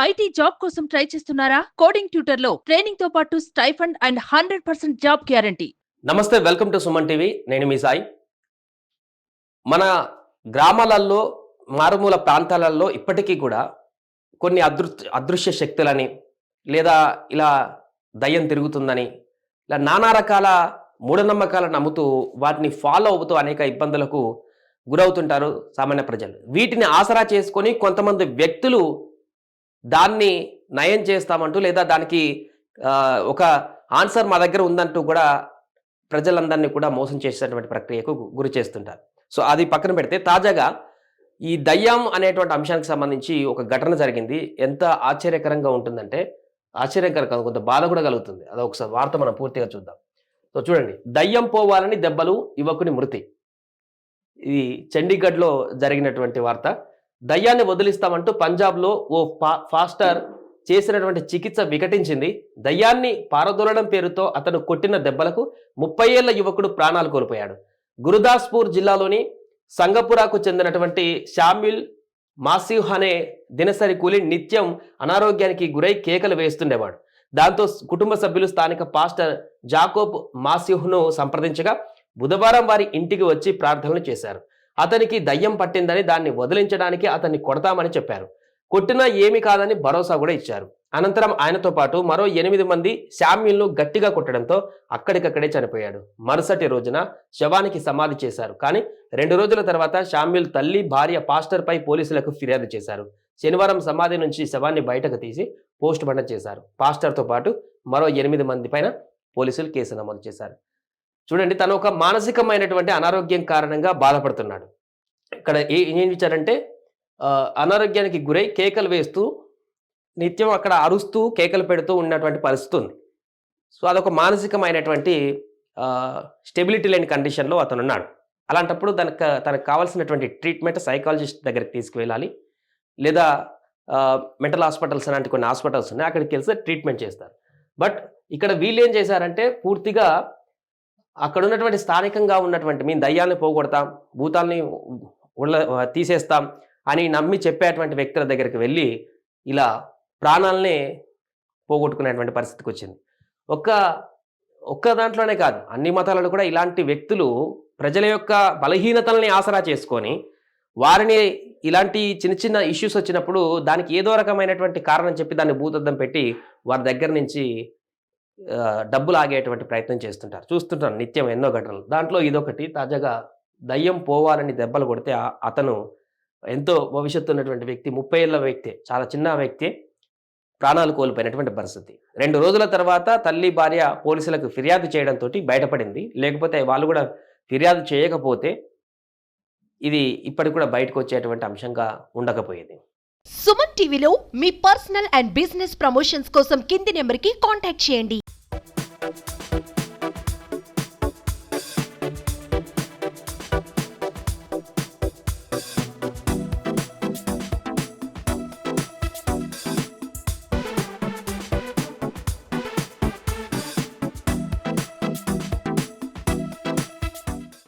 IT job కోసం try చేస్తున్నారా? Coding ట్యూటర్లో ట్రైనింగ్తో పాటు stipend and hundred percent job guarantee. నమస్తే వెల్కమ్ టు సుమన్ టీవీ. నేను మీ సాయి. మన గ్రామాలలో మారుమూల ప్రాంతాలలో ఇప్పటికీ కూడా కొన్ని అదృ అదృశ్య శక్తులని లేదా ఇలా దయ్యం తిరుగుతుందని ఇలా నానా రకాల మూఢనమ్మకాలను నమ్ముతూ వాటిని ఫాలో అవుతూ అనేక ఇబ్బందులకు గురవుతుంటారు సామాన్య ప్రజలు. వీటిని ఆసరా చేసుకొని కొంతమంది వ్యక్తులు దాన్ని నయం చేస్తామంటూ లేదా దానికి ఒక ఆన్సర్ మా దగ్గర ఉందంటూ కూడా ప్రజలందరినీ కూడా మోసం చేసేటువంటి ప్రక్రియకు గురి చేస్తుంటారు. సో అది పక్కన పెడితే తాజాగా ఈ దయ్యం అనేటువంటి అంశానికి సంబంధించి ఒక ఘటన జరిగింది. ఎంత ఆశ్చర్యకరంగా ఉంటుందంటే ఆశ్చర్యకరంగా కాదు, కొంత బాధ కూడా కలుగుతుంది. అది ఒకసారి వార్త మనం పూర్తిగా చూద్దాం. సో చూడండి. దయ్యం పోవాలని దెబ్బలు యువకుని మృతి. ఇది చండీగఢ్లో జరిగినటువంటి వార్త. దయ్యాన్ని వదిలిస్తామంటూ పంజాబ్లో ఓ ఫా ఫాస్టర్ చేసినటువంటి చికిత్స వికటించింది. దయ్యాన్ని పారదోలడం పేరుతో అతను కొట్టిన దెబ్బలకు ముప్పై ఏళ్ళ యువకుడు ప్రాణాలు కోల్పోయాడు. గురుదాస్పూర్ జిల్లాలోని సంగపురాకు చెందినటువంటి షామిల్ మాసివ్ అనే దినసరి కూలి నిత్యం అనారోగ్యానికి గురై కేకలు వేస్తుండేవాడు. దాంతో కుటుంబ సభ్యులు స్థానిక పాస్టర్ జాకోబ్ మాసిహ్ను సంప్రదించగా బుధవారం వారి ఇంటికి వచ్చి ప్రార్థనలు చేశారు. అతనికి దయ్యం పట్టిందని దాన్ని వదిలించడానికి అతన్ని కొడతామని చెప్పారు. కొట్టినా ఏమి కాదని భరోసా కూడా ఇచ్చారు. అనంతరం ఆయనతో పాటు మరో ఎనిమిది మంది శామ్యుల్ను గట్టిగా కొట్టడంతో అక్కడికక్కడే చనిపోయాడు. మరుసటి రోజున శవానికి సమాధి చేశారు. కానీ రెండు రోజుల తర్వాత శామ్యుల్ తల్లి భార్య పాస్టర్ పై పోలీసులకు ఫిర్యాదు చేశారు. శనివారం సమాధి నుంచి శవాన్ని బయటకు తీసి పోస్ట్ మార్టం చేశారు. పాస్టర్తో పాటు మరో ఎనిమిది మంది పైన పోలీసులు కేసు నమోదు చేశారు. చూడండి తను ఒక మానసికమైనటువంటి అనారోగ్యం కారణంగా బాధపడుతున్నాడు. ఇక్కడ ఏ ఏం ఇచ్చారంటే అనారోగ్యానికి గురై కేకలు వేస్తూ నిత్యం అక్కడ అరుస్తూ కేకలు పెడుతూ ఉన్నటువంటి పరిస్థితి ఉంది. సో అదొక మానసికమైనటువంటి స్టెబిలిటీ లేని కండిషన్లో అతను ఉన్నాడు అలాంటప్పుడు తనకు తనకు కావాల్సినటువంటి ట్రీట్మెంట్ సైకాలజిస్ట్ దగ్గరికి తీసుకువెళ్ళాలి. లేదా మెంటల్ హాస్పిటల్స్ అలాంటి కొన్ని హాస్పిటల్స్ ఉన్నాయి అక్కడికి వెళ్తే ట్రీట్మెంట్ చేస్తారు. బట్ ఇక్కడ వీళ్ళు ఏం చేశారంటే పూర్తిగా అక్కడ ఉన్నటువంటి స్థానికంగా ఉన్నటువంటి మేము దయ్యాల్ని పోగొడతాం భూతాల్ని ఉళ్ళ తీసేస్తాం అని నమ్మి చెప్పేటువంటి వ్యక్తుల దగ్గరికి వెళ్ళి ఇలా ప్రాణాలని పోగొట్టుకునేటువంటి పరిస్థితికి వచ్చింది. ఒక్క ఒక్క దాంట్లోనే కాదు అన్ని మతాలలో కూడా ఇలాంటి వ్యక్తులు ప్రజల యొక్క బలహీనతల్ని ఆసరా చేసుకొని వారిని ఇలాంటి చిన్న చిన్న ఇష్యూస్ వచ్చినప్పుడు దానికి ఏదో రకమైనటువంటి కారణం చెప్పి దాన్ని భూతద్దం పెట్టి వారి దగ్గర నుంచి డబ్బులు ఆగేటువంటి ప్రయత్నం చేస్తుంటారు. చూస్తుంటారు నిత్యం ఎన్నో ఘటనలు. దాంట్లో ఇదొకటి తాజాగా దయ్యం పోవాలని దెబ్బలు కొడితే అతను ఎంతో భవిష్యత్తు ఉన్నటువంటి వ్యక్తి ముప్పై ఏళ్ళ వ్యక్తి చాలా చిన్న వ్యక్తి ప్రాణాలు కోల్పోయినటువంటి పరిస్థితి. రెండు రోజుల తర్వాత తల్లి భార్య పోలీసులకు ఫిర్యాదు చేయడంతో బయటపడింది. లేకపోతే వాళ్ళు కూడా ఫిర్యాదు చేయకపోతే ఇది ఇప్పటికి కూడా బయటకు వచ్చేటువంటి అంశంగా ఉండకపోయేది. సుమన్ టీవీలో మీ పర్సనల్ అండ్ బిజినెస్ ప్రమోషన్స్ కోసం కింది నెంబర్కి కాంటాక్ట్ చేయండి.